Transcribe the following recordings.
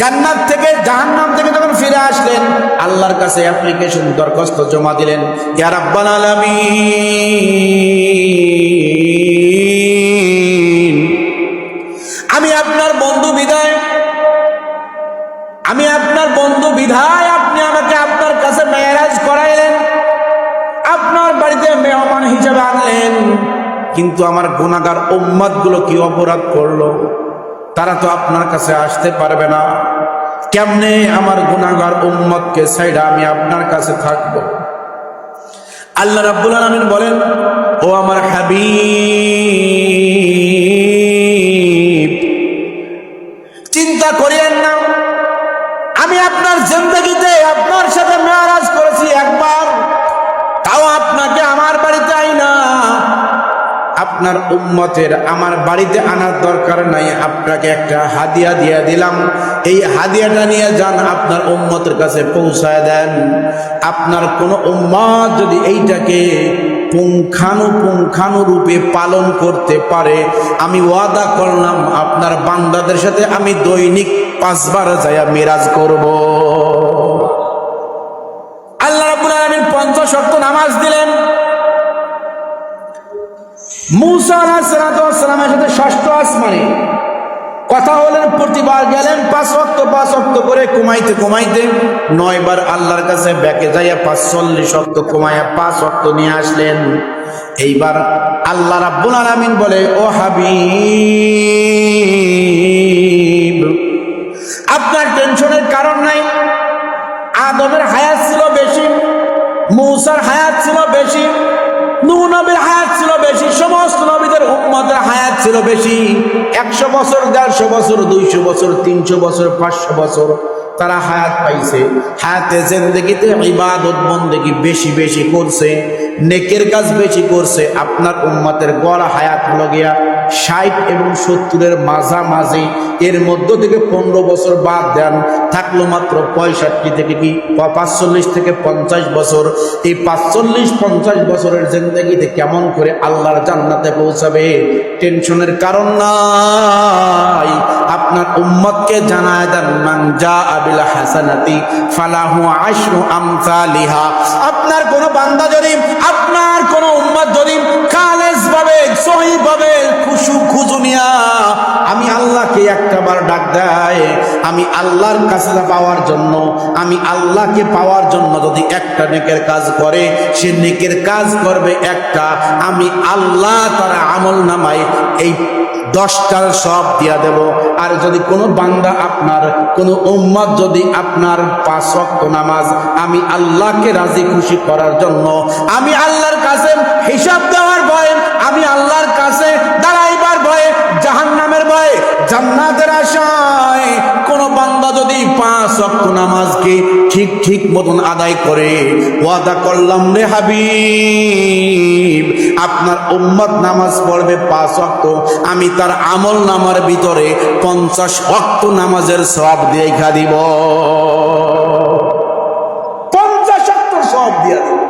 জান্নাত থেকে, জাহান্নাম থেকে যখন ফিরে আসলেন, আল্লাহর কাছে অ্যাপ্লিকেশন দরখাস্ত জমা দিলেন, ইয়া রাব্বাল আলামিন, আমি আপনার বন্ধু বিদায়, আমি আপনার বন্ধু বিধায় আপনি আমাকে আপনার কাছে মেয়ারাজ করাইলেন, আপনার বাড়িতে মেহমান হিসেবে আনলেন, কিন্তু আমার গুণাগার উম্মাদগুলো কি অপরাধ করল? তারা তো আপনার কাছে আসতে পারবে না। কেমনে আমার গুণাগার উম্মতকে সাইডা আমি আপনার কাছে থাকব? আল্লাহ রাব্বুল আলামিন বলেন, ও আমার হাবিব, চিন্তা করিয়েন না। আমি আপনার জিন্দগিতে আপনার সাথে মেয়ারাজ করেছি একবার। আপনার উম্মতের আমার বাড়িতে আনার দরকার নাই, আপনাকে একটা হাদিয়া দিয়ে দিলাম। এই হাদিয়াটা নিয়ে যান, আপনার উম্মতের কাছে পৌঁছায় দেন। আপনার কোন উম্মত যদি এইটাকে পুঙ্খানু রূপে পালন করতে পারে, আমি ওয়াদা করলাম, আপনার বান্দাদের সাথে আমি দৈনিক পাঁচবার যাইয়া মিরাজ করব। আল্লাহ রাব্বুল আলামিন পঞ্চাশ শক্ত নামাজ দিলেন। মুসা আলাহিসামের সাথে ষষ্ঠ আসমানে কথা হলেন, প্রতিবার গেলেন, পাঁচ অক্ত পাঁচ অক্ত করে কমাইতে কমাইতে নয়বার আল্লাহর কাছে ব্যাকে যাইয়া পাঁচচল্লিশ অক্ত কমাইয়া পাঁচ অক্ত নিয়ে আসলেন। এইবার আল্লাহ রাব্বুল আলামিন বলে, ও হাবিব, আপনার টেনশনের কারণ নাই। আদমের হায়াত ছিল বেশি, মৌসার হায়াত ছিল বেশি নূহ নবীর হায়াত ছিল বেশি, সমস্ত নবীদের উম্মতের হায়াত ছিল বেশি। একশো বছর, দেড়শো বছর, দুইশো বছর, তিনশো বছর, পাঁচশো বছর তারা হায়াত পাইছে। হায়াতে জেন্দেগিতে ইবাদত বন্দেগি বেশি বেশি করছে, নেকের কাজ বেশি করছে। আপনার উম্মতের গড় হায়াত হলো গিয়া ষাট এবং সত্তরের মাঝামাঝি, এর মধ্য থেকে পনেরো বছর বাদ দেন, থাকল মাত্র পঁয়ষট্টি থেকে কি? পাঁচচল্লিশ থেকে পঞ্চাশ বছর। এই পাঁচচল্লিশ, পঞ্চাশ বছরের জিন্দগিতে কেমন করে আল্লাহর জান্নাতে পৌঁছাবে? টেনশনের কারণ নাই। আপনার উম্মতকে জানায় দেন, মান যা আবিল হাসানাতি ফালাহু আশরু আমসালিহা। আপনার কোন বান্দা যদি, আপনার কোন উম্মত যদি খালেস ভাবে সহি খুশু খুজুনিয়া আমি আল্লাহকে ডাক দেয় আমি আল্লাহর কাছে পাওয়ার জন্য, আমি আল্লাহকে পাওয়ার জন্য যদি একটা নেকের কাজ করে, সে নেকের কাজ করবে একটা। আমি আল্লাহ আমল এই দশটার সব দিয়া দেব। আর যদি কোনো বান্দা আপনার, কোনো উম্মত যদি আপনার নামাজ, আমি আল্লাহকে রাজি খুশি করার জন্য, আমি আল্লাহর কাছে হিসাব আমি আল্লাহর কাছে দাঁড়াইবার ভয়ে, জাহান্নামের ভয়ে, জান্নাতের আশায় কোন বান্দা যদি পাঁচ ওয়াক্ত নামাজকে ঠিক ঠিক মতন আদায় করে, ওয়াদা করলাম রে হাবিব, আপনার উম্মত নামাজ পড়বে পাঁচ ওয়াক্ত, আমি তার আমল নামার ভিতরে পঞ্চাশ ওয়াক্ত নামাজের সব দেখা দিব পঞ্চাশ ওয়াক্ত সব দিয়ে দিব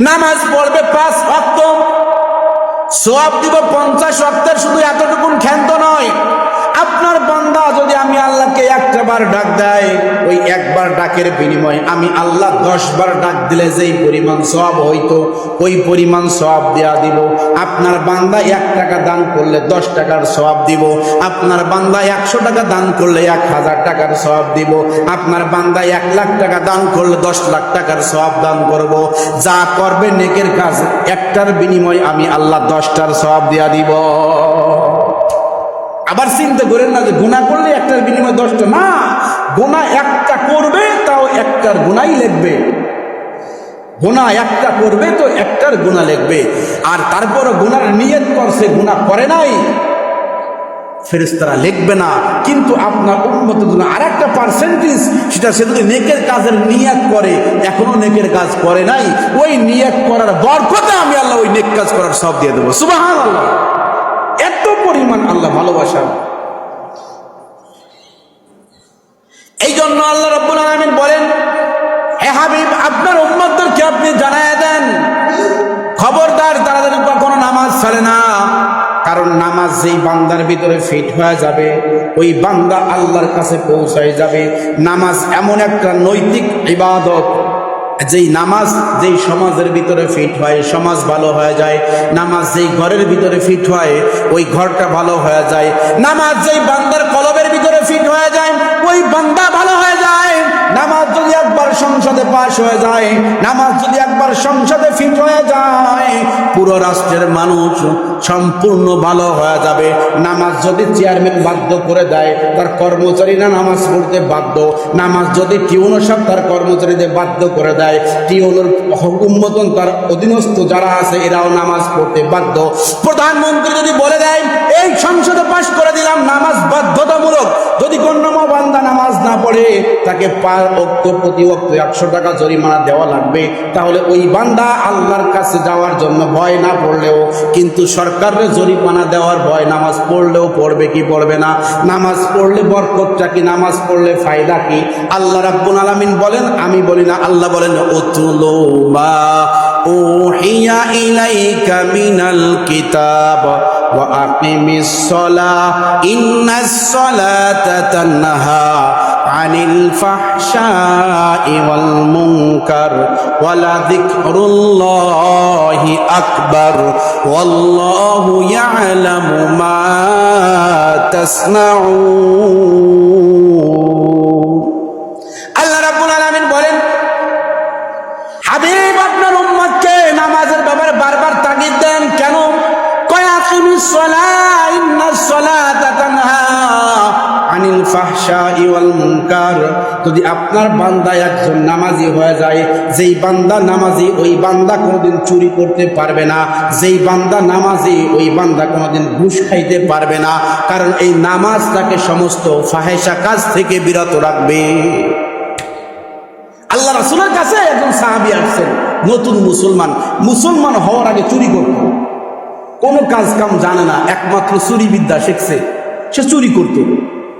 নামাজ পড়বে পাঁচ অক্ত সব দিব পঞ্চাশ অক্টের শুধু এতটুকুন ক্ষান্ত নয়। আল্লাহকে একটা বার ডাক দেয়, ওই একবার ডাকের বিনিময়ে। আমি আল্লাহ দশবার ডাক দিলে যেই পরিমাণ সব হইতো, ওই পরিমাণ সব দেয়া দিব। আপনার বান্দা এক টাকা দান করলে দশ টাকার সব দিব। আপনার বান্দা একশো টাকা দান করলে এক হাজার টাকার সব দিব। আপনার বান্দা এক লাখ টাকা দান করলে দশ লাখ টাকার সব দান করব। যা করবে নেকের কাজ, একটার বিনিময়ে আমি আল্লাহ দশটার সব দিয়া দিব। আবার চিন্তা করেন না যে গুণা করলে একটার বিনিময়ে দশটা। না গোনা একটা করবে, তাও একটার গুণাই লিখবে। গোনা একটা করবে, তো একটার গুণা লিখবে। আর তারপর গুনার নিয়ত করছে গুণা করে নাই। ফেরেস্তারা লিখবে না। কিন্তু আপনার উন্মতের জন্য আর একটা পার্সেন্টেজ সেটা সে যদি নেকের কাজের নিয়াত করে, এখনও নেকের কাজ করে নাই, ওই নিয়াত করার বরকতে আমি আল্লাহ ওই নেক কাজ করার সব দিয়ে দেবো। সুবাহান আল্লাহ আল্লাহ ভালোবাসা। এই জন্য আল্লাহ রব্বুল আলমিন বলেন, হে হাবিব, আপনার উম্মতদেরকে আপনি জানায় দেন। খবরদার তারা যেন কখনো নামাজ ছাড়ে না। কারণ নামাজ যেই বান্দার ভিতরে ফিট হয়ে যাবে, ওই বান্দা আল্লাহর কাছে পৌঁছায় যাবে। নামাজ এমন একটা নৈতিক ইবাদত যেই নামাজ যেই সমাজের ভিতরে ফিট হয়, সমাজ ভালো হয়ে যায়, নামাজ যেই ঘরের ভিতরে ফিট হয়, ওই ঘরটা ভালো হয়ে যায়। নামাজ যেই বান্দার কলবের ভিতরে ফিট হয়ে যায়, ওই বান্দা ভালো হয়ে যায়। নামাজ যদি একবার সংসদে পাশ হয়ে যায়, নামাজ যদি একবার সংসদে ফিট হয়ে যায়, পুরো রাষ্ট্রের মানুষ সম্পূর্ণ ভালো হয়ে যাবে। নামাজ যদি চেয়ারম্যান বাধ্য করে দেয়, তার কর্মচারীরা নামাজ পড়তে বাধ্য। নামাজ যদি টিউনো সাহেব তার কর্মচারীদের বাধ্য করে দেয়, টিউনোর হুকুম মতন তার অধীনস্থ যারা আছে, এরাও নামাজ পড়তে বাধ্য। প্রধানমন্ত্রী যদি বলে দেয়, এই সংসদে পাশ করে দিলাম, নামাজ বাধ্যতামূলক। যদি গণ্যমা বান্দা নামাজ না পড়ে, তাকে পার অক্ত প্রতি একশো টাকা জরিমানা দেওয়া লাগবে, তাহলে ওই বান্দা আল্লাহর কাছে যাওয়ার জন্য ভয় না পড়লেও, কিন্তু সরকারের জরিমানা দেওয়ার ভয় নামাজ পড়লেও পড়বে কি পড়বে না? নামাজ পড়লে বরকতটা কি? নামাজ পড়লে ফায়দা কি? আল্লাহ রাব্বুল আলামিন বলেন, আমি বলি না, আল্লাহ বলেন, উতলু মা উহিয়া ইলাইকা মিনাল কিতাব আকিমিস সালাহ ইন্নাস সালাতা তানহা عن الفحشاء والمنكر ولذكر الله أكبر والله يعلم ما تصنعون যদি আপনার বান্দা একজন নামাজি হয়ে যায়, যেই বান্দা নামাজি, ওই বান্দা কোনোদিন চুরি করতে পারবে না। যেই বান্দা নামাজি, ওই বান্দা কোনোদিন ঘুষ খাইতে পারবে না। কারণ এই নামাজ তাকে সমস্ত ফাহেসা কাজ থেকে বিরত রাখবে। আল্লাহ রাসুলের কাছে একজন সাহাবি আসছেন, নতুন মুসলমান। মুসলমান হওয়ার আগে চুরি করত। কোনো কাজ কাম জানে না, একমাত্র চুরি বিদ্যা শিখছে। সে চুরি করত।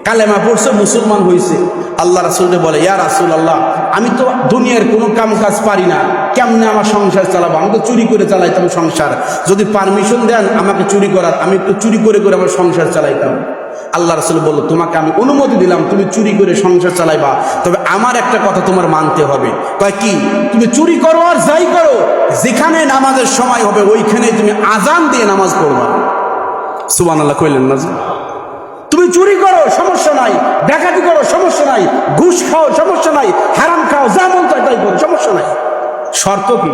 কালেমা পড়ছে, মুসলমান হয়েছে আল্লাহ রাসুলকে বলে, ইয়া রাসুল আল্লাহ আমি তো দুনিয়ার কোনো কাম কাজ পারি না। কেমনে আমার সংসার চালাবো? আমি তো চুরি করে চালাইতাম সংসার। যদি পারমিশন দেন আমাকে চুরি করার, আমি একটু চুরি করে করে আমার সংসার চালাইতাম। আল্লাহ রসুল বলল, তোমাকে আমি অনুমতি দিলাম, তুমি চুরি করে সংসার চালাইবা। তবে আমার একটা কথা তোমার মানতে হবে। কয় কি? তুমি চুরি করো আর যাই করো। যেখানে নামাজের সময় হবে ওইখানে তুমি আজান দিয়ে নামাজ পড়বা। সুবান আল্লাহ কইলেন না চুরি করো, সমস্যা নাই। ডাকাতি করো, সমস্যা নাই। ঘুষ খাও, সমস্যা নাই। হারাম খাও, যা মন চায় তাই করো, সমস্যা নাই। শর্ত কি?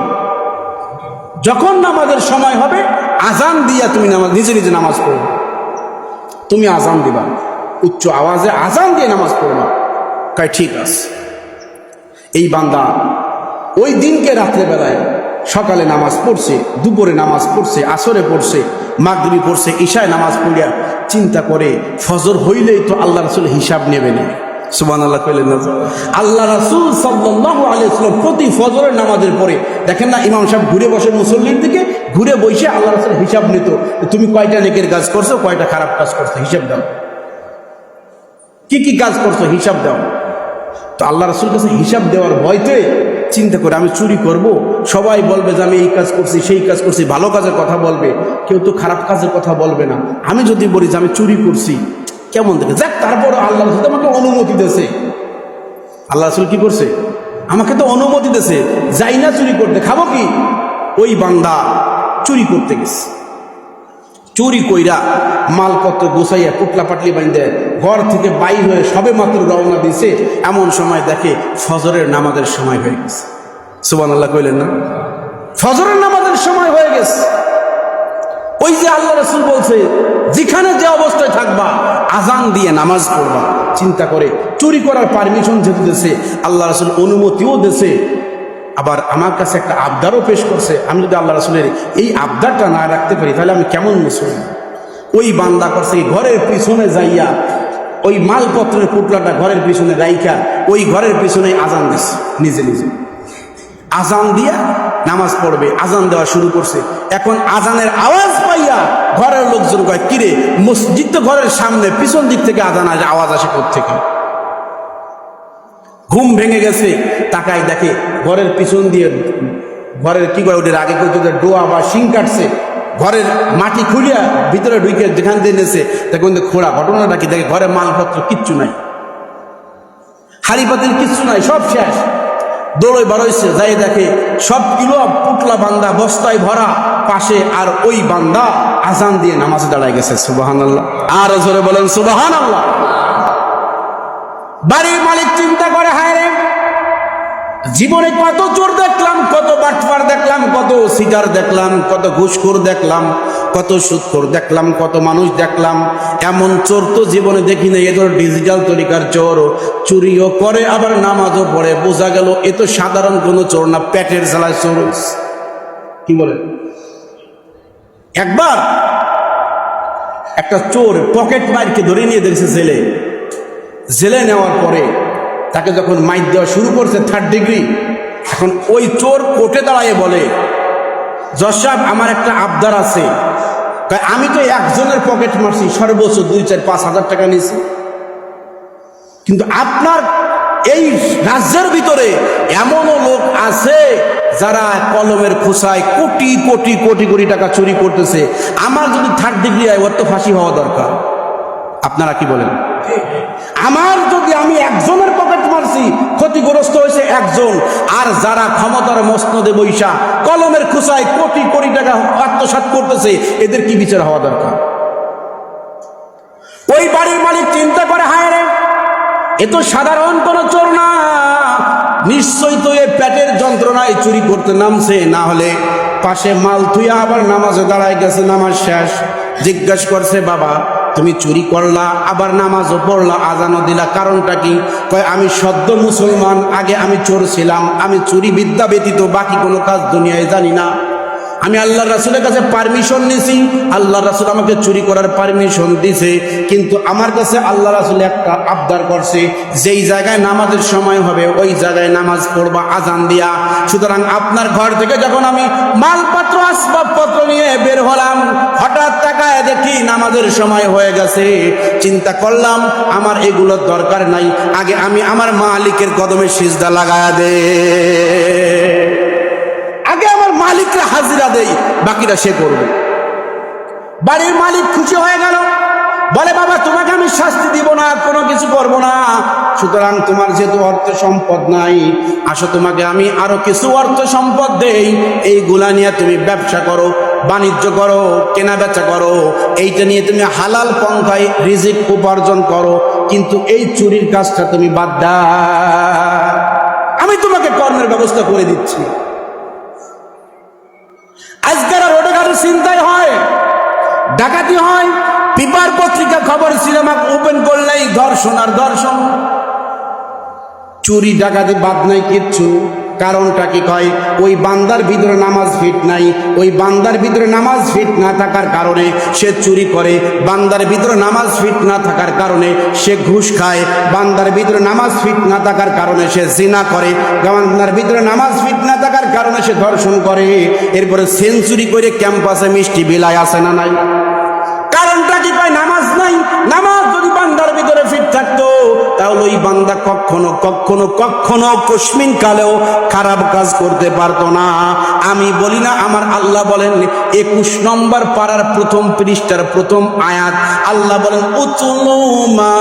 যখন নামাজের সময় হবে আজান দিয়া তুমি নামাজ, নিজে নিজে নামাজ পড়বে তুমি আজান দিবা। উচ্চ আওয়াজে আজান দিয়ে নামাজ পড়বা কাই ঠিক আছে। এই বান্দা ওই দিনকে রাত্রেবেলায় সকালে নামাজ পড়ছে, দুপুরে নামাজ পড়ছে, আসরে পড়ছে, মাগরিবি পড়ছে, ঈশায় নামাজ পড়িয়া চিন্তা করে ফজর হইলেই তো আল্লাহ রসুল হিসাব নেবে না। প্রতি ফজরের নামাজের পরে, দেখেন না ঘুরে বসে ঘুরে বসে হিসাব নিত, তুমি নেকের কাজ করছ, কয়টা খারাপ কাজ করছ, হিসাব দাও। কি কি কাজ করছ, হিসাব দাও? তো আল্লাহ রাসুল কাছে হিসাব দেওয়ার ভয়তে চিন্তা করে আমি চুরি করব, সবাই বলবে যে আমি এই কাজ করছি, সেই কাজ করছি, ভালো কাজের কথা বলবে, কেউ তো খারাপ কাজের কথা বলবে না। আমি যদি বলি যে আমি চুরি করছি, কেমন দেখে? যাক, তারপর আল্লাহ রসুল আমাকে অনুমতি দিয়েছে। আল্লাহ রসুল কি করছে? আমাকে তো অনুমতি দিয়েছে, যাই না চুরি করতে, খাব কি? ওই বান্দা চুরি করতে গেছে। চুরি কইরা মালপত্র গুছাইয়া পুটলা পাটলি বাইন্দে ঘর থেকে বাই হয়ে সবে মাত্র রওনা দিছে, এমন সময় দেখে ফজরের নামাজের সময় হয়ে গেছে। সুবান আল্লাহ কইলেন না? ফজরের নামাজের সময় হয়ে গেছে। ওই যে আল্লাহ রসুল বলছে, যেখানে যে অবস্থায় থাকবা, আজান দিয়ে নামাজ পড়বা। চিন্তা করে চুরি করার পারমিশন যেহেতু দেশে আল্লাহ রসুল অনুমতিও দেশে আবার আমার কাছে একটা আবদারও পেশ করছে, আমি যদি আল্লাহ রসুলের এই আবদারটা না রাখতে পারি, তাহলে আমি কেমন মুসলমান ওই বান্দা করছে ঘরের পিছনে যাইয়া ওই মালপত্রের পুটলাটা ঘরের পিছনে রাইখা, ওই ঘরের পিছনে আজান দিছে, নিজে নিজে। আজান দিয়া নামাজ পড়বে, আজান দেওয়া শুরু করছে। এখন আজানের আওয়াজ পাইয়া ঘরের লোকজন কয়, কিরে, মসজিদ তো ঘরের সামনে, পিছন দিক থেকে আজান আসে, আওয়াজ আসে থেকে ঘুম ভেঙে গেছে, তাকায় দেখে ঘরের পিছন দিয়ে, ঘরের কি করে ওদের আগে করতে ডোয়া বা শিং কাটছে, ঘরের মাটি খুলিয়া ভিতরে ঢুকে যেখান দিয়ে নেছে তখন খোঁড়া, ঘটনাটা কি? দেখে ঘরে মালপত্র কিচ্ছু নাই। হাড়ি কিচ্ছু নাই, সব শেষ। দৌড়ই বারোইছে, যাই দেখে সব কিলো পুটলা বান্দা বস্তায় ভরা, পাশে আর ওই বান্দা আজান দিয়ে নামাজে দাঁড়ায় গেছে সুবাহান আল্লাহ আর জোরে বলেন সুবাহান আল্লাহ বাড়ির মালিক চিন্তা করে, হায় রে, জীবনে কত চোর দেখলাম, কত বাটফার দেখলাম, কত সিগার দেখলাম, কত ঘুষখোর দেখলাম, কত সুদখোর দেখলাম, কত মানুষ দেখলাম। এমন চোর তো জীবনে দেখি না এ তো ডিজিটাল তরিকার চোর। চুরিও করে, আবার নামাজও পড়ে। বোঝা গেল, এ তো সাধারণ কোনো চোর না, পেটের জ্বালায় চোর কি বলে? একবার একটা চোর পকেট মারকে ধরে নিয়ে দেখছে জেলে জেলে নেওয়ার পরে তাকে যখন মাইক দেওয়া শুরু করছে থার্ড ডিগ্রি এখন ওই চোর কোটে দাঁড়ায় বলে সাহেব, আমার একটা আবদার আছে। আমি তো একজনের পকেট মারছি, সর্বোচ্চ দুই, চার, পাঁচ হাজার টাকা নিয়েছি। কিন্তু আপনার এই রাজ্যের ভিতরে এমনও লোক আছে যারা কলমের খোসায় কোটি কোটি কোটি কোটি টাকা চুরি করতেছে। আমার যদি থার্ড ডিগ্রি হয়, ওর তো ফাঁসি হওয়া দরকার। আপনারা কি বলেন? আমার যদি আমি একজনের পকেট মারছি, ক্ষতিগ্রস্ত হয়েছে একজন। আর যারা ক্ষমতার মসনদে বৈশা, কলমের খুসায় কোটি কোটি টাকা আত্মসাৎ করতেছে, এদের কি বিচার হওয়া দরকার? ওই বাড়ির মালিক চিন্তা করে, হায় রে, এ তো সাধারণ কোনো চোর না। নিশ্চয়ই তো এ পেটের যন্ত্রণায় চুরি করতে নামছে। না হলে পাশে মাল থুইয়া আবার নামাজে দাঁড়ায় গেছে, নামাজ শেষ। জিজ্ঞেস করছে, বাবা তুমি চুরি করলা, আবার নামাজও পড়লা, আজানও দিলা। কারণটা কি? কয়, আমি সদ্য মুসলমান, আগে আমি চোর ছিলাম, আমি চুরি বিদ্যা ব্যতীত বাকি কোনো কাজ দুনিয়ায় জানি না। আমি আল্লাহ রাসুলের কাছে পারমিশন নিছি। আল্লাহ রাসুল আমাকে চুরি করার পারমিশন দিছে। কিন্তু আমার কাছে আল্লাহ রাসুল একটা আবদার করছে, যেই জায়গায় নামাজের সময় হবে, ওই জায়গায় নামাজ পড়বা আজান দিয়া। সুতরাং আপনার ঘর থেকে যখন আমি মালপত্র, আসবাবপত্র নিয়ে বের হলাম, হঠাৎ তাকায় দেখি নামাজের সময় হয়ে গেছে। চিন্তা করলাম, আমার এগুলোর দরকার নাই। আগে আমি আমার মালিকের কদমে সিজদা লাগায়া দে। হাজিরা দেই, বাকিটা সে করবে। বাড়ির মালিক খুশি হয়ে গেল। বলে, বাবা, তোমাকে আমি শাস্তি দিব না, কোনো কিছু করব না। সুতরাং তোমার যেহেতু অর্থ সম্পদ নাই, আসো তোমাকে আমি আরও কিছু অর্থ সম্পদ দেই। এইগুলা নিয়ে তুমি ব্যবসা করো, বাণিজ্য করো, কেনা বেচা করো। এইটা নিয়ে তুমি হালাল পন্থায় রিজিক উপার্জন করো। কিন্তু এই চুরির কাজটা তুমি বাদ দাও। আমি তোমাকে কর্মের ব্যবস্থা করে দিচ্ছি। আজকের রোডে ঘাটের চিন্তাই হয়। ডাকাতি হয়। পেপার পত্রিকা খবর সিনেমা ওপেন করলেই ধর্ষণ আর ধর্ষণ। চুরি, ডাকাতি বাদ নাই কিচ্ছু। কারণটা কি কয়? ওই বান্দার ভিতরে নামাজ ফিট নাই, ওই বান্দার ভিতরে নামাজ ফিট না থাকার কারণে সে চুরি করে, বান্দার ভিতরে নামাজ ফিট না থাকার কারণে সে ঘুষ খায়, বান্দার ভিতরে নামাজ ফিট না থাকার কারণে সে জিনা করে, বান্দার ভিতরে নামাজ ফিট না থাকার কারণে সে ধর্ষণ করে। এরপরে সেঞ্চুরি করে ক্যাম্পাসে মিষ্টি বিলায় আসে না নাই কারণটা কি কয় নামাজ নাই নামাজ যদি বান্দার ভিতরে ফিট থাকতো তাহলে ওই বান্দা কখনো কখনো কখনো কশ্মিন কালেও খারাপ কাজ করতে পারতো না। আমি বলি না, আমার আল্লাহ বলেন, একুশ নম্বর পাড়ার প্রথম পৃষ্ঠার প্রথম আয়াত, আল্লাহ বলেন উচুমা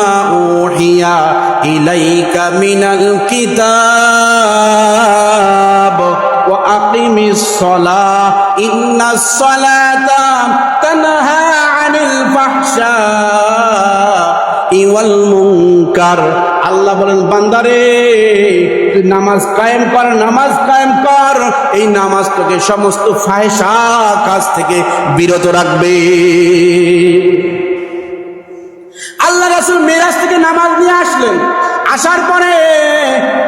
ইলাইকা আনিল আল্লাহ বলেন, বান্দারে, তুই নামাজ কায়েম কর, নামাজ কায়েম কর। এই নামাজ তোকে সমস্ত ফায়সা কাজ থেকে বিরত রাখবে। আল্লাহ রাসুল মেরাজ থেকে নামাজ নিয়ে আসলেন। আসার পরে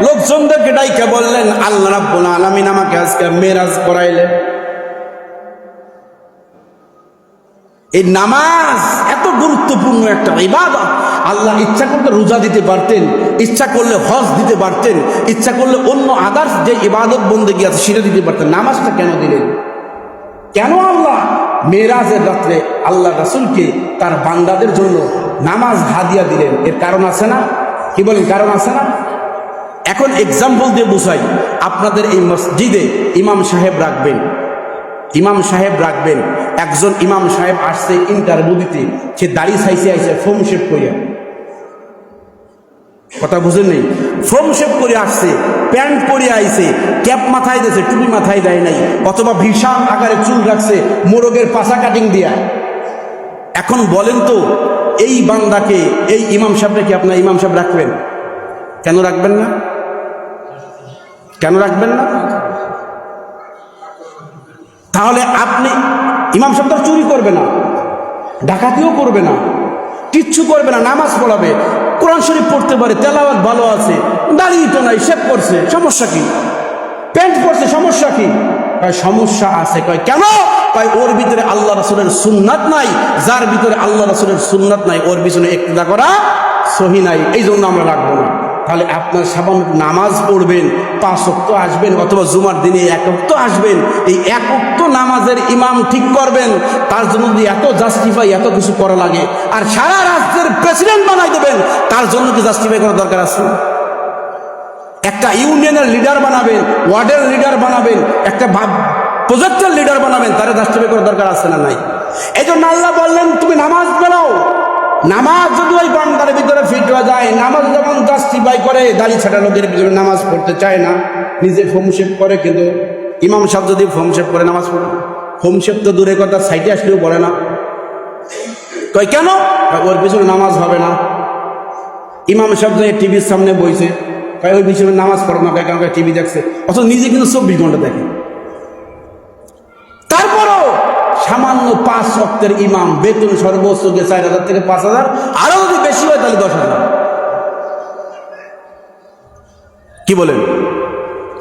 লোকজনদেরকে ডাইকে বললেন, আল্লাহ রাব্বুল আলামিন আমাকে আজকে মেরাজ করাইলেন। এই নামাজ এত গুরুত্বপূর্ণ একটা ইবাদত। আল্লাহ ইচ্ছা করলে রোজা দিতে পারতেন, ইচ্ছা করলে হজ দিতে পারতেন, ইচ্ছা করলে অন্য আদার্স যে ইবাদত বন্দেগী আছে সেটা দিতে পারতেন। নামাজটা কেন দিলেন? কেন আল্লাহ? মেরাজের রাত্রে আল্লাহ রাসুলকে তার বান্দাদের জন্য নামাজ হাদিয়া দিলেন। এর কারণ আছে না? কি বলেন, কারণ আছে না? এখন এক্সাম্পল দিয়ে বুঝাই। আপনাদের এই মসজিদে ইমাম সাহেব রাখবেন। ইমাম সাহেব রাখবেন। একজন ইমাম সাহেব আসছে ইন্টারভিউ দিতে। সে দাড়ি সাইসে আইসে ফোম শেপ করিয়া কথা বুঝেন নেই? ফোম শেপ করে আসছে, প্যান্ট পরে আইছে, ক্যাপ মাথায় দিয়েছে, টুপি মাথায় দেয় নাই, অথবা বিশাল আকারে চুল রাখছে, মোরগের পাশা কাটিং দিয়া। এখন বলেন তো, এই বান্দাকে, এই ইমাম সাহেবকে আপনার ইমাম সাহেব রাখবেন? কেন রাখবেন না? কেন রাখবেন না? তাহলে আপনি, ইমাম সাহেব তো চুরি করবে না, ডাকাতিও করবে না, কিচ্ছু করবে না, নামাজ পড়াবে। কোরআন শরীফ পড়তে পারে, তেলাওয়াত ভালো আছে দাঁড়িয়ে তো নাই শেভ করছে সমস্যা কি? প্যান্ট পরছে, সমস্যা কি? কয়, সমস্যা আছে। কয়, কেন? কয়, ওর ভিতরে আল্লাহ রাসুলের সুন্নাত নাই, যার ভিতরে আল্লাহ রাসুলের সুন্নাত নাই, ওর পিছনে একটিদা করা সহি নাই এই জন্য আমরা রাখব না। তাহলে আপনার সাবান নামাজ পড়বেন, পাঁচ অক্ত আসবেন অথবা জুমার দিনে এক অক্ত আসবেন, এই এক অক্ত নামাজের ইমাম ঠিক করবেন, তার জন্য যদি এত জাস্টিফাই এত কিছু করা লাগে, আর সারা রাষ্ট্রের প্রেসিডেন্ট বানাই দেবেন, তার জন্য কি জাস্টিফাই করার দরকার আছে? একটা ইউনিয়নের লিডার বানাবেন, ওয়ার্ডের লিডার বানাবেন, একটা প্রজেক্টের লিডার বানাবেন, তারা জাস্টিফাই করার দরকার আছে না নাই? এই জন্য আল্লাহ বললেন, তুমি নামাজ বেড়াও নামাজ যদি ওই বান্দার ভিতরে ফিট হয়ে যায়, নামাজ যখন জাস্টিফাই করে, দাড়ি ছাড়া লোকের ভিতরে নামাজ পড়তে চায় না, নিজে ফোম শেপ করে কিন্তু ইমাম সাহেব যদি ফোম শেপ করে নামাজ পড়ে, ফোম শেপ তো দূরে কথা সাইটে আসলেও পড়ে না। কই কেন? ওর পিছনে নামাজ হবে না। ইমাম সাহেব যে টিভির সামনে বইছে, কয় ওই পিছনে নামাজ পড়ে না। কয় কারণ টিভি দেখছে। অথচ নিজে কিন্তু চব্বিশ ঘণ্টা দেখে। তারপরও সামান্য পাঁচ শক্তের ইমাম, বেতন সর্বোচ্চ গিয়ে চার হাজার থেকে পাঁচ হাজার, আরও যদি বেশি হয় তাহলে দশ হাজার। কি বলেন?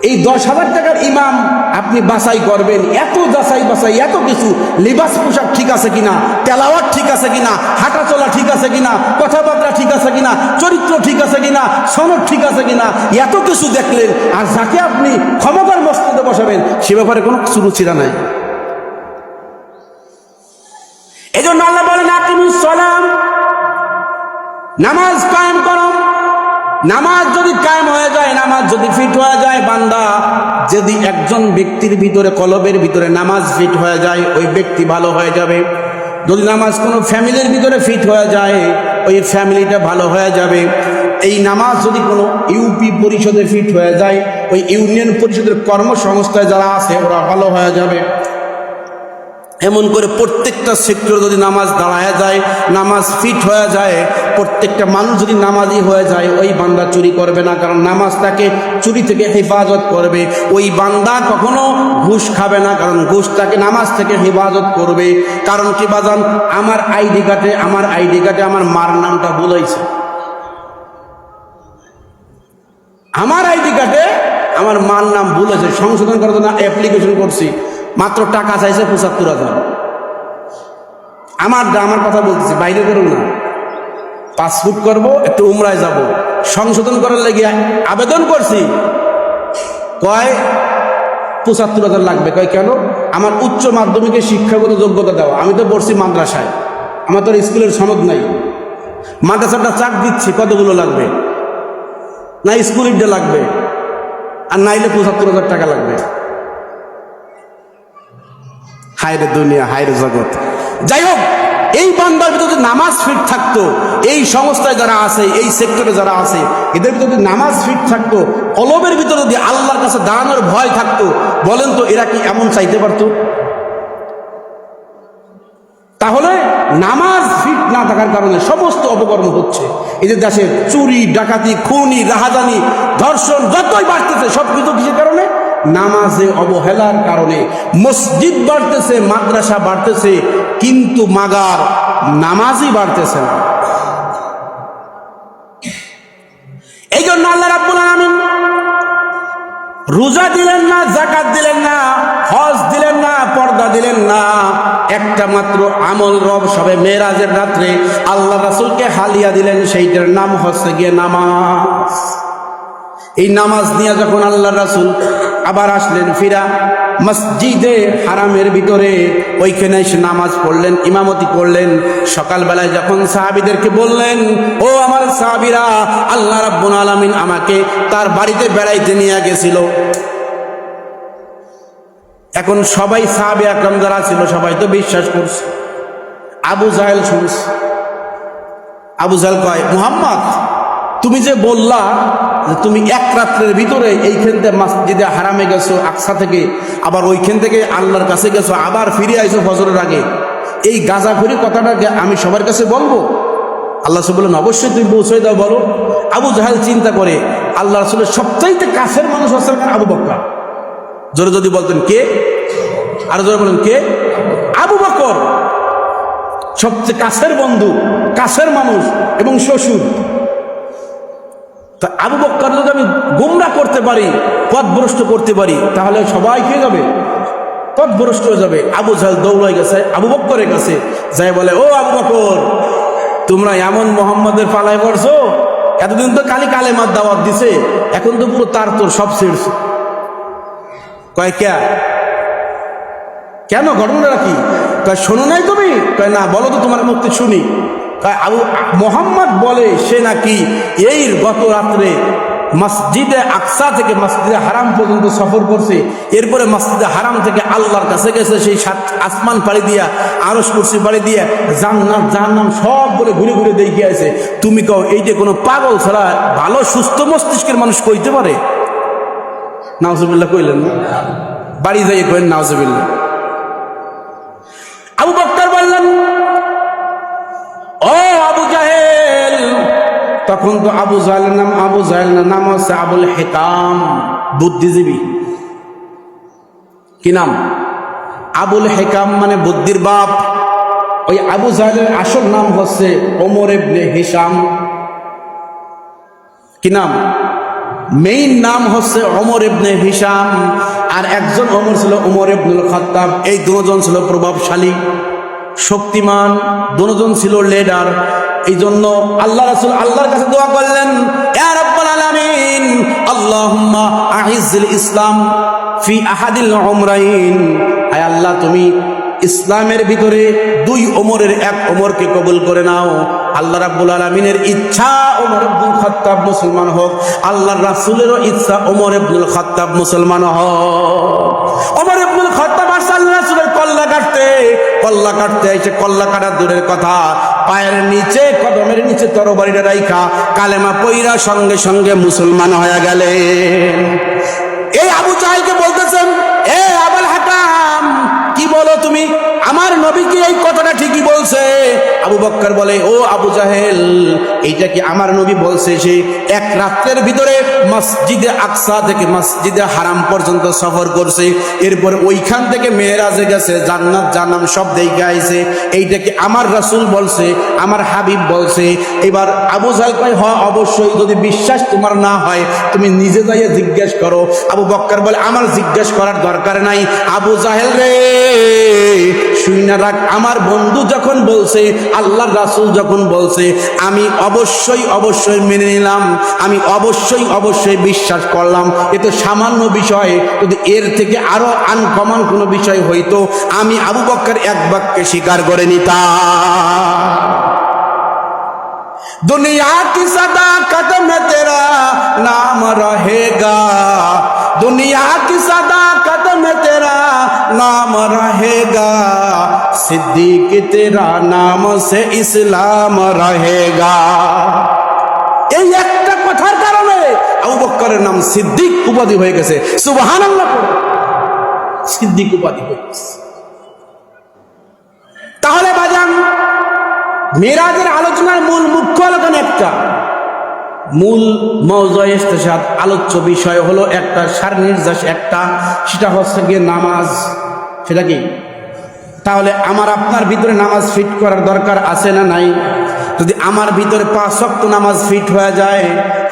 এই দশ হাজার টাকার ইমাম আপনি বাছাই করবেন, এত যাচাই বাছাই, এত কিছু, লিবাস পোশাক ঠিক আছে কিনা, তেলাওয়াত ঠিক আছে কিনা হাঁটা চলা ঠিক আছে কিনা, কথাবার্তা ঠিক আছে কিনা, চরিত্র ঠিক আছে কিনা, সনদ ঠিক আছে কিনা, এত কিছু দেখলেন, আর যাকে আপনি ক্ষমতার মস্ততে বসাবেন, সে ব্যাপারে কোনো সুরুচিরা নাই। এই জন্য আল্লাহ বলেন সালাম। নামাজ কায়েম করো। নামাজ যদি কায়েম হয়ে যায়, নামাজ যদি ফিট হয়ে যায়, বান্দা যদি একজন ব্যক্তির ভিতরে, কলবের ভিতরে নামাজ ফিট হয়ে যায়, ওই ব্যক্তি ভালো হয়ে যাবে। যদি নামাজ কোনো ফ্যামিলির ভিতরে ফিট হয়ে যায়, ওই ফ্যামিলিটা ভালো হয়ে যাবে। এই নামাজ যদি কোনো ইউপি পরিষদে ফিট হয়ে যায়, ওই ইউনিয়ন পরিষদের কর্মসংস্থায় যারা আছে, ওরা ভালো হয়ে যাবে। এমন করে প্রত্যেকটা সেক্টরে যদি নামাজ দাঁড়ায় যায়, নামাজ ফিট হয়ে যায়, প্রত্যেকটা মানুষ যদি নামাজি হয়ে যায়, ওই বান্দা চুরি করবে না, কারণ নামাজ তাকে চুরি থেকে হেফাজত করবে। ওই বান্দা কখনো ঘুষ খাবে না, কারণ ঘুষ তাকে নামাজ থেকে হেফাজত করবে। কারণ কি বাজান? আমার আইডি কার্ডে, আমার আইডি কার্ডে আমার মার নামটা বলেছে আমার আইডি কার্ডে আমার মার নাম ভুলেছে সংশোধন করার জন্য অ্যাপ্লিকেশন করছি। মাত্র টাকা চাইছে পঁচাত্তর হাজার। আমার আমার কথা বলতেছি, বাইরে করুন না। পাসপোর্ট করব, একটু উমরায় যাব। সংশোধন করার লেগে আবেদন করছি। কয়, পঁচাত্তর হাজার লাগবে। কয়, কেন? আমার উচ্চ মাধ্যমিকের শিক্ষাগত যোগ্যতা দেওয়া আমি তো পড়ছি মাদ্রাসায়। আমার তো স্কুলের সনদ নাই। মাদ্রাসাটা চাক দিচ্ছি, কতগুলো লাগবে? না স্কুল স্কুলেরটা লাগবে। আর নাইলে পঁচাত্তর হাজার টাকা লাগবে। হায়রে দুনিয়া, হায়রে জগৎ। যাই হোক এই বান্দার ভিতরে যদি নামাজ ফিট থাকতো, এই সংস্থায় যারা আছে, এই সেক্টরে যারা আছে, এদের ভিতরে যদি নামাজ ফিট থাকতো, কলবের ভিতরে যদি আল্লাহর কাছে দাঁড়ানোর ভয় থাকতো, বলেন তো এরা কি এমন চাইতে পারতো? তাহলে নামাজ ফিট না থাকার কারণে সমস্ত অপকর্ম হচ্ছে। এদের দেশে চুরি, ডাকাতি, খুনি, রাহাজানি, ধর্ষণ, যতই বাড়তেছে সব কিছু কিসের কারণে? নামাজে অবহেলার কারণে মসজিদ বাড়তেছে, মাদ্রাসা বাড়তেছে, কিন্তু মাগার নামাজই বাড়তেছে না। এই জন্য আল্লাহ রাব্বুল আলামিন রোজা দিলেন না জাকাত দিলেন না, হজ দিলেন না, পর্দা দিলেন না। একটা মাত্র আমল রব সবে মেরাজের রাত্রে আল্লাহ রাসূলকে হালিয়া দিলেন, সেইটার নাম হচ্ছে গিয়ে নামাজ। এই নামাজ নিয়ে যখন আল্লাহ রাসূল আবার আসলেন ফিরা। মসজিদে হারামের ভিতরে ওইখানে এসে নামাজ পড়লেন, ইমামতি করলেন। সকালবেলায় যখন সাহাবিদেরকে বললেন, ও আমার সাহাবিরা, আল্লাহ রাব্বুল আলামিন আমাকে তার বাড়িতে বেড়াইতে নিয়ে গেছিল। এখন সবাই সাহাবে আকরাম যারা ছিল, সবাই তো বিশ্বাস করছে। আবু জাহেল শুনছে। আবু জাহেল কয়, মুহাম্মদ, তুমি যে বললা তুমি এক রাত্রের ভিতরে এইখান থেকে মসজিদে হারামে গেছো, আকসা থেকে, আবার ওইখান থেকে আল্লাহর কাছে গেছো, আবার ফিরে আইছো ফজরের আগে। এই গাঁজাখুরি কথাটাকে আমি সবার কাছে বলব। আল্লাহ রসুল বললেন অবশ্যই তুমি পৌঁছে দাও, বলো। আবু জাহাল চিন্তা করে, আল্লাহ রসুলের সবচাইতে কাছের মানুষ আসলে আবু বক্কা জোরে যদি বলতেন, কে? আর জোরে বলেন, কে? আবু বকর সবচেয়ে কাছের বন্ধু, কাছের মানুষ এবং শ্বশুর। তা আবু বক্কর যদি আমি গুমরা করতে পারি, পথভ্রষ্ট করতে পারি, তাহলে সবাই খেয়ে যাবে। পথভ্রষ্ট হয়ে যাবে। আবু জাহাল দৌড়াই গেছে, আবু বক্করের কাছে যাই বলে, ও আবু বকর তোমরা এমন মোহাম্মদের পালায় পড়ছো? এতদিন তো কালি কালেমার দাওয়াত দিছে, এখন তো পুরো তার তোর সব ছিঁড়ছে। কয় ক্যা কেন? ঘটনাটা কি? কয়, শোনো নাই তুমি? কয়, না, বলো তো তোমার মুক্তি শুনি। মোহাম্মদ বলে, সে নাকি এই গত রাত্রে মসজিদে আকসা থেকে মসজিদে হারাম পর্যন্ত সফর করছে, এরপরে মসজিদে হারাম থেকে আল্লাহর কাছে গেছে, সেই সাত আসমান পাড়ি দিয়া আরস কুরসি পাড়ি দিয়া, জান্নাত, জাহান্নাম সব বলে ঘুরে ঘুরে দেখে আছে তুমি কও, এই যে কোনো পাগল ছাড়া ভালো, সুস্থ মস্তিষ্কের মানুষ কইতে পারে? নাওজবিল্লা কইলেন? বাড়ি যাই কইলেন নাওজবিল্লা তখন তো আবু জাহেলের নাম, আবু জাহেলের নাম হচ্ছে আবুল হেকাম বুদ্ধিজীবী। কি নাম? আবুল হেকাম মানে বুদ্ধির বাপ। ওই আবু জাহেলের আসল নাম হচ্ছে ওমর ইবনে হিসাম কি নাম? মেইন নাম হচ্ছে অমর ইবনে হিসাম আর একজন অমর ছিল ওমর ইবনুল খত্তাব। এই দুজন ছিল প্রভাবশালী। শক্তিমান দুজন ছিল লেডার এই জন্য আল্লাহ রাসুল আল্লাহর কাছে দোয়া করলেন আল্লাহুম্মা ইসলাম ফি আল্লাহ, তুমি ইসলামের ভিতরে দুই ওমরের এক কবুল করে নাও। আল্লাহ ইচ্ছা মুসলমান হোক, আল্লাহর রাসূলেরও ইচ্ছা ওমর আব্দুল মুসলমান হোক। ওমর আব্দুল খাত্তাব আল্লাহ কল্লা কাটতে। কল্লা কাটতে আইছে, কল্লা কাটা দূরের কথা। পায়ের নিচে, কদমের নিচে তরবারিটা রাইখা, কালেমা পইরা সঙ্গে সঙ্গে মুসলমান হয়ে গেলে এই আবু জাহেলকে বলতেছেন, এ আবুল হাকাম, কি বলো তুমি? আমার নবী কি এই কথাটা ঠিকই বলছে? আবু বক্কর বলে, ও আবু জাহেল, এইটা কি আমার নবী বলছে সে এক রাত্রের ভিতরে মসজিদে আকসা থেকে মসজিদে হারাম পর্যন্ত সফর করছে, এরপর ওইখান থেকে মেয়েরাজে গেছে জান্নাত জানাম সব দেখে আইছে, এইটা কি আমার রাসূল বলছে, আমার হাবিব বলছে? এবার আবু জাহেল কয়, হ, অবশ্যই, যদি বিশ্বাস তোমার না হয়, তুমি নিজে যাইয়ে জিজ্ঞেস করো। আবু বক্কর বলে, আমার জিজ্ঞেস করার দরকার নাই। আবু জাহেল রে শুইনা রাখ আমার বন্ধু যখন বলছে আল্লাহ রাসূল যখন বলছে আমি অবশ্যই অবশ্যই মেনে নিলাম আমি অবশ্যই অবশ্যই বিশ্বাস করলাম এ তো সামান্য বিষয় যদি এর থেকে আরো আনকমন কোনো বিষয় হইতো আমি আবু বক্কর এক বাক্যে স্বীকার করে নিতাম दुनिया की सदाकत में तेरा नाम रहेगा दुनिया की सदाकत में तेरा नाम रहेगा सिद्दीक तेरा नाम से इस्लाम रहेगा এই একটা কথার কারণে আবু বক্করের নাম সিদ্দিক উপাধি হয়ে গেছে সুবহানাল্লাহ পড়ো। সিদ্দিক উপাধি হয়ে গেছে তাহলে বাজান মেরাজের আলোচনার মূল মুখ্য আলোচনা একটা মূল ইস্তেসাদ আলোচ্য বিষয় হলো একটা সার নির্যাস একটা, সেটা হচ্ছে গিয়ে নামাজ। সেটা কি? তাহলে আমার আপনার ভিতরে নামাজ ফিট করার দরকার আছে না নাই? যদি আমার ভিতরে পাঁচ শক্ত নামাজ ফিট হয়ে যায়,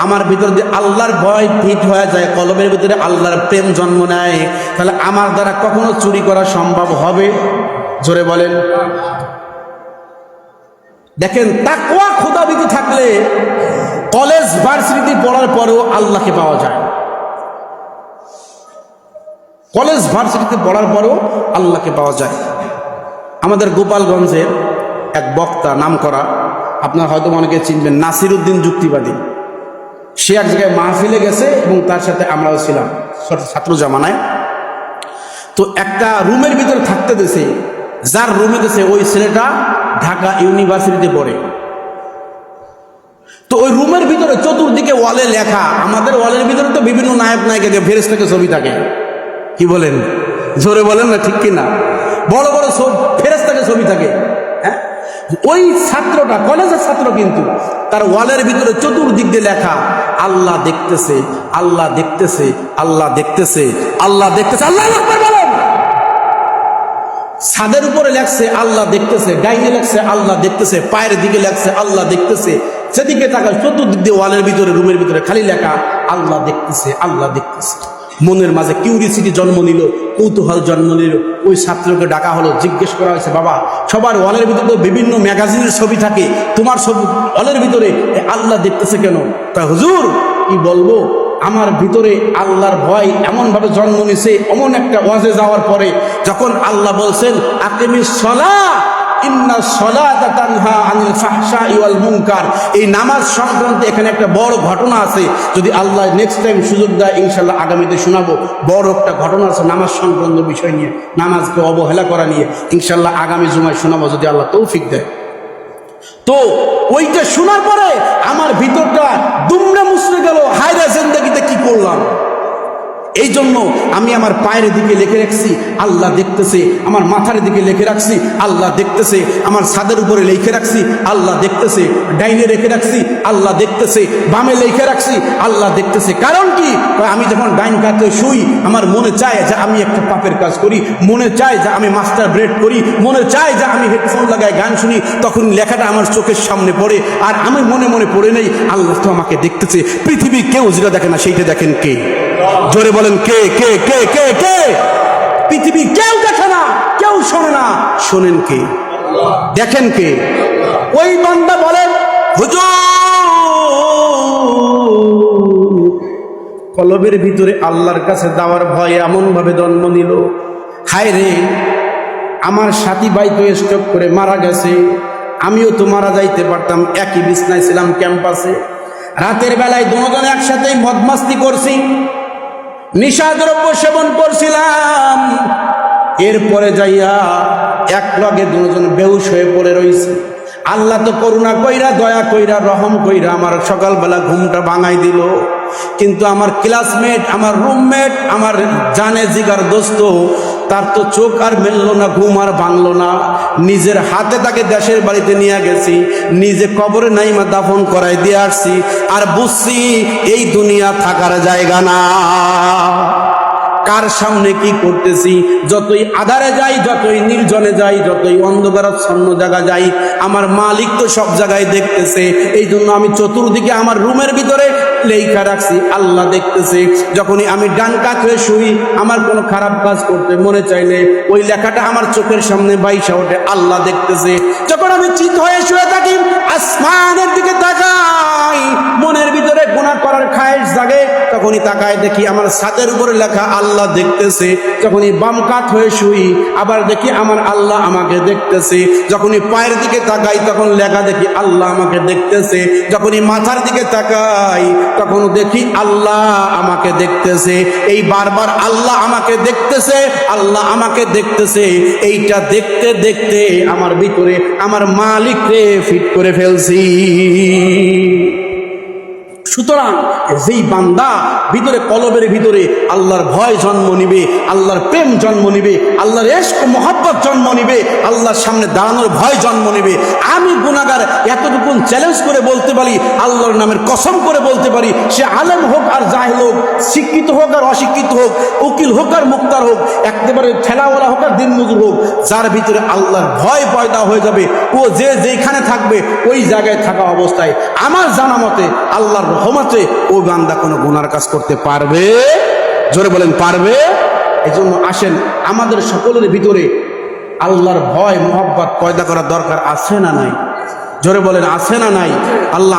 আমার ভিতরে যদি আল্লাহর ভয় ফিট হয়ে যায় কলমের ভিতরে আল্লাহর প্রেম জন্ম নেয়, তাহলে আমার দ্বারা কখনো চুরি করা সম্ভব হবে? জোরে বলেন। দেখেন, তাকওয়া খোদাবিদি থাকলে কলেজ ভার্সিটি পড়ার পরেও আল্লাহকে পাওয়া যায়। কলেজ ভার্সিটিতে পড়ার পরেও আল্লাহকে পাওয়া যায়। আমাদের গোপালগঞ্জের এক বক্তা নাম করা, আপনার হয়তো অনেকে চিনবেন নাসির উদ্দিন যুক্তিবাদী। সে এক জায়গায় মাহফিলে গেছে এবং তার সাথে আমরাও ছিলাম ছাত্র জামানায়। তো একটা রুমের ভিতরে থাকতে দেশে যার রুমে দেছে ওই ছেলেটা ঢাকা ইউনিভার্সিটিতে পড়ে। তো ওই রুমের ভিতরে চতুর্দিকে ওয়ালে লেখা। আমাদের ওয়ালের ভিতরে তো বিভিন্ন নায়ক নায়িকা ফেরেস থেকে ছবি থাকে। কি বলেন? জোরে বলেন না, ঠিক কিনা? বড় বড় ফেরেস থেকে ছবি থাকে। হ্যাঁ? ওই ছাত্রটা, কলেজের ছাত্র কিন্তু, তার ওয়ালের ভিতরে চতুর্দিক দিয়ে লেখা, আল্লাহ দেখতেছে আল্লাহ দেখতেছে আল্লাহ দেখতেছে আল্লাহ দেখতেছে। আল্লাহ বলেন। ছাদের উপরে লেখছে, আল্লাহ দেখতেছে। ডাইনে লেখছে, আল্লাহ দেখতেছে। পায়ের দিকে লেখছে, আল্লাহ দেখতেছে। সেদিকে টাকা চতুর্দিক দিয়ে ওয়ালের ভিতরে, রুমের ভিতরে খালি লেখা, আল্লাহ দেখতেছে আল্লাহ দেখতেছে। মনের মাঝে কিউরিসিটি জন্ম নিল, কৌতূহল জন্ম নিল। ওই ছাত্রকে ডাকা হলো, জিজ্ঞেস করা হয়েছে, বাবা, সবার ওয়ালের ভিতরে তো বিভিন্ন ম্যাগাজিনের ছবি থাকে, তোমার সব ওয়ালের ভিতরে আল্লাহ দেখতেছে কেন? তা হুজুর, কি বলব? আমার ভিতরে আল্লাহর ভয় এমনভাবে জন্ম নিছে এমন একটা ওয়াজে যাওয়ার পরে, যখন আল্লাহ বলছেন আকিমি সলা এই নামাজ সংক্রান্তে এখানে একটা বড় ঘটনা আছে। যদি আল্লাহ নেক্সট টাইম সুযোগ দেয় ইনশাল্লাহ আগামীতে শোনাবো। বড় একটা ঘটনা আছে নামাজ সংক্রান্ত বিষয় নিয়ে অবহেলা করা নিয়ে। ইনশাল্লাহ আগামী জুমায় শোনাবো যদি আল্লাহ তৌফিক দেয়। তো ওইটা শোনার পরে আমার ভিতরটা দুমড়ে মুসড়ে গেল, হায়রা জিন্দগিতে কি করলাম? এই জন্য আমি আমার পায়ের দিকে লিখে রাখছি, আল্লাহ দেখতেছে, আমার মাথার দিকে লিখে রাখছি, আল্লাহ দেখতেছে, আমার ছাদের উপরে লিখে রাখছি, আল্লাহ দেখতেছে, ডাইনে রেখে রাখছি, আল্লাহ দেখতেছে, বামে লিখে রাখছি, আল্লাহ দেখতেছে। কারণ কি? আমি যখন ডাইন কাতে শুই, আমার মনে চায় যে আমি একটা পাপের কাজ করি, মনে চায় যে আমি মাস্টার ব্রেড করি, মনে চায় যে আমি হেডফোন লাগায় গান শুনি, তখন লেখাটা আমার চোখের সামনে পড়ে, আর আমি মনে মনে পড়ে নেই, আল্লাহ তো আমাকে দেখতেছে, পৃথিবী কেউ যেটা দেখে না, সেইটা দেখেন কে? জোরে বলেন, কে কে কে কে কে? পৃথিবী কেউ দেখে না, কেউ শোনে না। শোনেন কে? দেখেন কে? ওই বান্দা বলেন কলবের ভিতরে আল্লাহর কাছে দেওয়ার ভয় এমন ভাবে জন্ম নিল। হায় রে, আমার সাথী ভাই তো স্ট্রোক করে মারা গেছে। আমিও তো মারা যাইতে পারতাম, একই বিছনায় ছিলাম ক্যাম্পাসে। রাতের বেলায় দুজন একসাথেই মদমাস্তি করছি। নিশাদ্রব্য সেবন করছিলাম। এরপরে যাইয়া এক লগে দুজন বেউস হয়ে পড়ে রইছে। আল্লাহ তো করুণা কইরা, দয়া কইরা, রহম কইরা আমার সকালবেলা ঘুমটা ভাঙাই দিল। কিন্তু আমার ক্লাসমেট আমার রুমমেট আমার জানে জিগার দোস্ত, তার তো চোখ আর মেললো না, ঘুম আর ভাঙলো না। নিজের হাতে তাকে দেশের বাড়িতে নিয়ে গেছি, নিজে কবরে নাইমা দাফন করাই দিয়ে আসছি, আর বুঝছি এই দুনিয়া থাকার জায়গা না। কার সামনে কি করতেছি? যতই আধারে যাই, যতই নির্জনে যাই, যতই অন্ধকারাচ্ছন্ন জায়গা যাই, আমার মালিক তো সব জায়গায় দেখতেছে। এই জন্য আমি চতুর্দিকে আমার রুমের ভিতরে লেখা রাখছি, আল্লাহ দেখতেছে। যখনই আমি ডান কাত হয়ে শুই, আমার কোনো খারাপ কাজ করতে মনে চাইলে ওই লেখাটা আমার চোখের সামনে বাইশা ওঠে, আল্লাহ দেখতেছে। যখন আমি চিত হয়ে শুয়ে থাকি, আসমানের দিকে তাকাই। মনের ভিতরে গুণা করার খায়েশ জাগে, তখনই তাকায় দেখি আমার ছাদের উপরে লেখা আল্লাহ দেখতেছে। যখনই বাম কাত হয়ে শুই, আবার দেখি আমার আল্লাহ আমাকে দেখতেছে। যখনই পায়ের দিকে তাকাই, তখন লেখা দেখি আল্লাহ আমাকে দেখতেছে। যখনই মাথার দিকে তাকাই, তখন দেখি আল্লাহ আমাকে দেখতেছে। এই বারবার আল্লাহ আমাকে দেখতেছে, আল্লাহ আমাকে দেখতেছে। এইটা দেখতে দেখতে আমার ভিতরে আমার মালিককে ফিট করে ফেলছি। সুতরাং যেই বান্দা ভিতরে কলবের ভিতরে আল্লাহর ভয় জন্ম নিবে, আল্লাহর প্রেম জন্ম নিবে, আল্লাহর এশক মহাব্বত জন্ম নিবে, আল্লাহর সামনে দাঁড়ানোর ভয় জন্ম নিবে। আমি গুণাগার এতটুকু চ্যালেঞ্জ করে বলতে পারি, আল্লাহর নামের কসম করে বলতে পারি, সে আলেম হোক আর জাহেল হোক, শিক্ষিত হোক আর অশিক্ষিত হোক, উকিল হোক আর মুক্তার হোক, একেবারে ঠেলাওয়ালা হোক আর দিনমজুর হোক, যার ভিতরে আল্লাহর ভয় পয়দা হয়ে যাবে, ও যে যেখানে থাকবে, ওই জায়গায় থাকা অবস্থায়। আমার জানা মতে আল্লাহর রহমতে ও বান্দা কোনো গুনার কাজ করতে পারবে? জোরে বলেন, পারবে? এজন্য আসেন, আমাদের সকলের ভিতরে আল্লাহর ভয়, মোহব্বত পয়দা করার দরকার আছে না নাই? জোরে বলেন, আছে না নাই? আল্লাহ